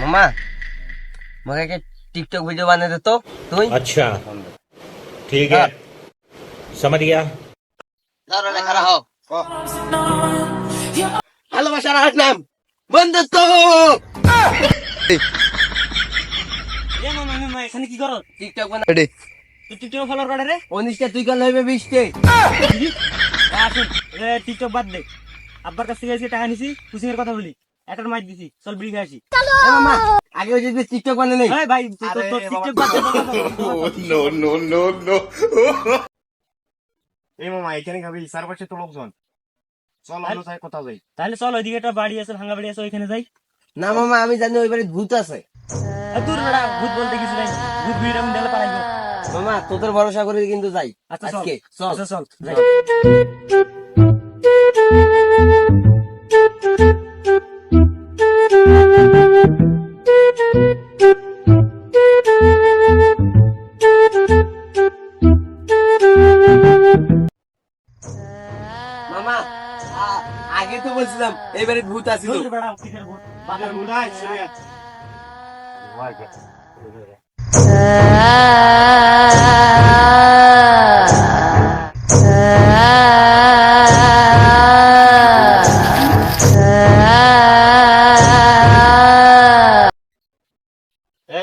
মামা আমাকে একটা টিকটক ভিডিও বানিয়ে দে তো তুই अच्छा ठीक है समझ गया ধরো লেখা রাখো ভালোবাসার হাট নাম বন্ধুত্ব এ মামা মামা এখানে কি করো টিকটক বানা তুই টিকটক ফলোয়ার কাটে রে উনিশটা তুই কাল হইবে বিশটে আসুন এ টিকটক বাদ দে আব্বার কাছ থেকে আজকে টাকা নিছি কুচিং এর কথা বলি দিছি চল বিড়ি খাইছি। আগে ওই যে টিকটক বানে নেই। ভাই তোর TikTok no no no no এই মামা এখানে তো লোকজন। চল অন্য সাইড কোথাও যাই। তাহলে চল ওইদিকে একটা বাড়ি আছে ভাঙা বাড়ি আছে ওইখানে যাই। না মামা আমি জানি ওই বাড়ি ভূত আছে। তোর বেড়া ভূত বলতে কিছু নাই। ভূত আমি মামা তোদের ভরসা করে কিন্তু যাই। আচ্ছা চল। চল। আচ্ছা, চল। মামা আগে তো বলছিলাম এই ভূত আছিল দূর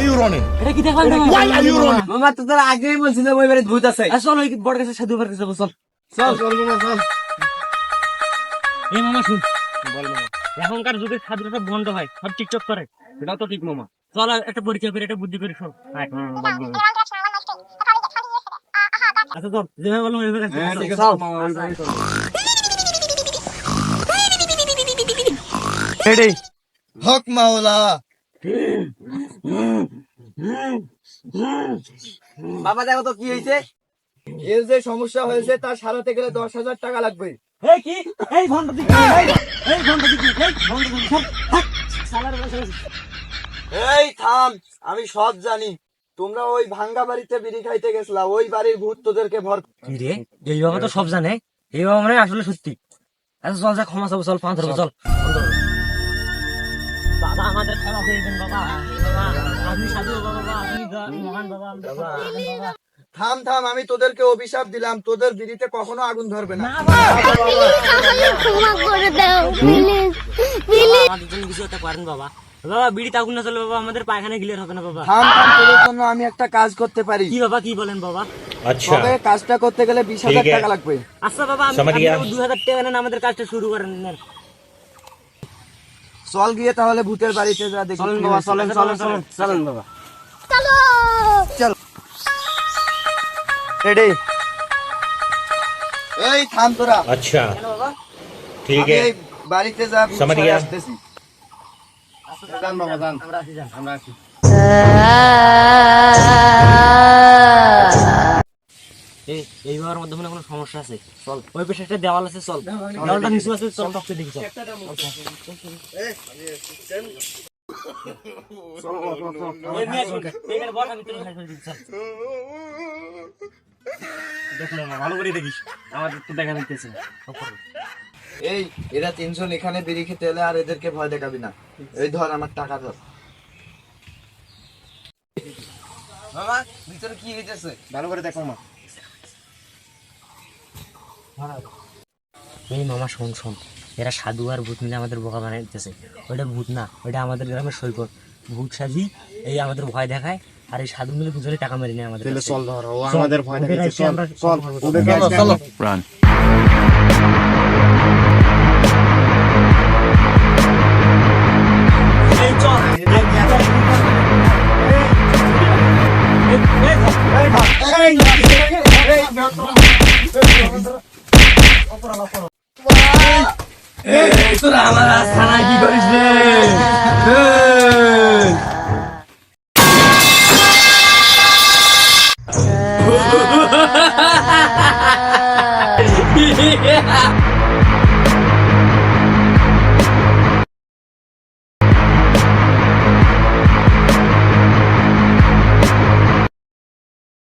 কি মামা। এটা কি দেখলাম না? মামা? মামা তো তোর আগেই বলছিলাম ওই বাড়িতে ভূত আছে। চল ওই বড় কাছে সাধু বার কাছে চল। চল চল মামা চল এই মামা শুন। বল মামা। এখনকার যুগে সাধুরা সব বন্ধ হয় সব টিকটক করে। এটা তো ঠিক মামা। চল একটা পরীক্ষা করে একটা বুদ্ধি করে শোন। আয়। আচ্ছা চল যেভাবে বললাম ওইভাবে হ্যাঁ চল। মামা আমি যাই, চল। হক মাওলা। বাবা দেখো তো কি হয়েছে। এর যে সমস্যা হয়েছে তা সারাতে গেলে দশ হাজার টাকা লাগবে। এই কি? এই ঘণ্টা দিকে এই এই ঘণ্টা দিকে এই ঘণ্টা দিকে সর থাক সালার বসে এই থাম আমি সব জানি। তোমরা ওই ভাঙ্গা বাড়িতে বিড়ি খাইতে গেছিলা ওই বাড়ির ভূত তোদেরকে ভর কি রে? এই বাবা তো সব জানে। এই বাবা মানে আসলে সত্যি। আচ্ছা চল যা ক্ষমা চাবো চল পাঁচ ধরবো চল। বাবা আমাদের বাবা। আপনি সাধু বাবা আপনি মহান বাবা থাম থাম আমি তোদেরকে অভিশাপ দিলাম। তোদের দিদিতে কখনো আগুন ধরবে না। বাবা। বাবা না চলে বাবা আমাদের পায়খানা ক্লিয়ার হবে না বাবা। থাম থাম তোদের জন্য আমি একটা কাজ করতে পারি। কি বাবা কি বলেন বাবা? আচ্ছা। তবে কাজটা করতে গেলে বিশ হাজার টাকা লাগবে। আচ্ছা বাবা আমি দু হাজার টাকা নেন আমাদের কাজটা শুরু করেন চল গিয়ে তাহলে ভূতের বাড়িতে যা দেখি চলেন কি বাবা হয়েছে। চলেন চলেন চলেন চলেন বাবা চলো রেডি এই থাম তোরা अच्छा ठीक আমি है এই বাড়িতে যা ভূত समझ সরাই गया। আসতেছি যান বাবা যান আমরা আসি যান আমরা আছি এই বাবার মধ্যে মনে কোনো সমস্যা আছে? চল। ওই পাশে একটা দেওয়াল আছে চল। দেওয়ালটা নিচু আছে চল টপকে দেখি চল। ভালো করে দেখিস। তো দেখা যাইতেছে এই এরা তিনজন এখানে বিড়ি খেতে এলে আর এদেরকে ভয় দেখাবি না। এই ধর আমার টাকা ধর। মামা ভিতরে কি হইতেছে? ভালো করে দেখো মা এই মামা শোন শোন এরা সাধু আর ভূত মিলে আমাদের বোকা বানিয়ে দিতেছে ওইটা ভূত না ওইটা আমাদের গ্রামের সৈকত ভূত সাজি এই আমাদের ভয় দেখায় আর এই সাধু মিলে দুজনে টাকা মেরে নেয় আমাদের। চল ধর ও আমাদের ভয় আজকে চল চল চলো, আজকে চলো। এই তোরা আমার আস্থানা কি করিস রে?